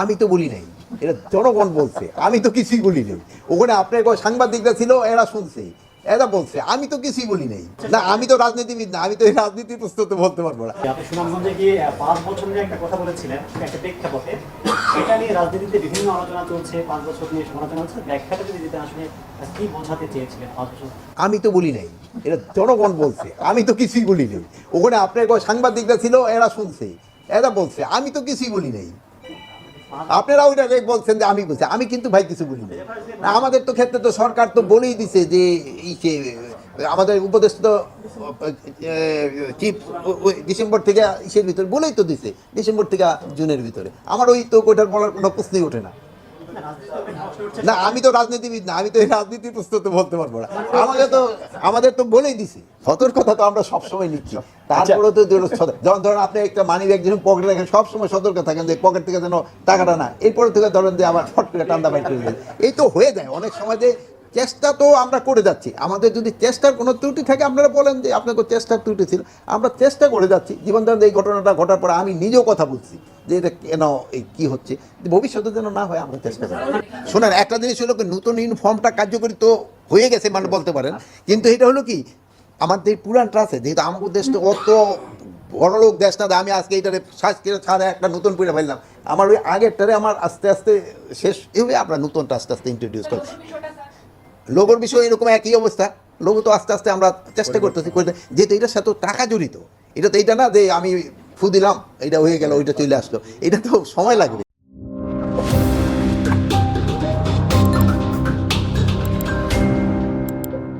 আমি তো বলি নাই। এটা জনগণ বলছে। আমি তো কিছুই বলি নাই। ওখানে আপনার কয় সাংবাদিকরা ছিল এরা শুনছে। এরা বলছে আমি তো কিছুই বলি নাই। না আমি তো রাজনীতিবিদ না আমি তো এই রাজনীতির প্রস্তুত বলতে পারব না। আপনি সুনামগঞ্জে গিয়ে পাঁচ বছর নিয়ে একটা কথা বলেছিলেন একটা প্রেক্ষাপটে। এটা নিয়ে রাজনীতিতে বিভিন্ন আলোচনা চলছে পাঁচ বছর নিয়ে সমালোচনা হচ্ছে। ব্যাখ্যাটা যদি দিতে আসলে কি বোঝাতে চেয়েছিলেন পাঁচ বছর? আমি তো বলি নাই। এটা জনগণ বলছে। আমি তো কিছুই বলি নাই। ওখানে আপনার কয় সাংবাদিকরা ছিল এরা শুনছে। এরা বলছে আমি তো কিছুই বলি নাই। আপনারা ওইটা বলছেন যে আমি বলছি আমি কিন্তু ভাই কিছু বলি না, আমাদের তো ক্ষেত্রে তো সরকার তো বলেই দিছে যে আমাদের উপদেষ্টা চিফ ডিসেম্বর থেকে ইসের ভিতরে বলেই তো দিছে ডিসেম্বর থেকে জুনের ভিতরে। আমার ওই তো ওইটার বলার কোনো প্রশ্নই ওঠে না। না আমি তো রাজনীতিবিদ না আমি তো এই রাজনীতির প্রস্তুত বলতে পারব না। আমাদের তো আমাদের তো বলেই দিছি সতর্কতা তো আমরা সবসময় নিচ্ছি। তারপরে তো যেমন ধরেন আপনি একটা মানি ব্যাগ যখন পকেটে রাখেন সবসময় সতর্ক থাকেন যে পকেট থেকে যেন টাকাটা না এরপরে থেকে ধরেন যে আবার ফট করে টান্দা বাইট করে। এই তো হয়ে যায়। অনেক সময় যে চেষ্টা তো আমরা করে যাচ্ছি। আমাদের যদি চেষ্টার কোনো ত্রুটি থাকে, আপনারা বলেন যে আপনাকে চেষ্টার ত্রুটি ছিল। আমরা চেষ্টা করে যাচ্ছি। জীবন ধরেন এই ঘটনাটা ঘটার পরে আমি নিজেও কথা বলছি যে এটা কেন এই কী হচ্ছে। ভবিষ্যতে যেন না হয়, আমরা চেষ্টা করি। শোনেন, একটা জিনিস হলো কি, নতুন ইউনিফর্মটা কার্যকরী তো হয়ে গেছে মানে বলতে পারেন। কিন্তু এটা হলো কি, আমাদের পুরানটা আছে যেহেতু আমাদের দেশ তো অত বড় লোক, দেশ না, আমি আজকে এইটারে শ্বাস কেটে ছাড়া একটা নতুন পুরে ফেললাম। আমার ওই আগেরটারে আমার আস্তে আস্তে শেষ, এভাবে আমরা নতুনটা আস্তে আস্তে ইন্ট্রোডিউস করি। লোগোর বিষয়ে এরকম একই অবস্থা লোগো তো আস্তে আস্তে আমরা চেষ্টা করতেছি করতে যেহেতু এটার সাথে টাকা জড়িত এটা তো এইটা না যে আমি ফু দিলাম এটা হয়ে গেল ওইটা চলে আসলো এটা তো সময় লাগবে।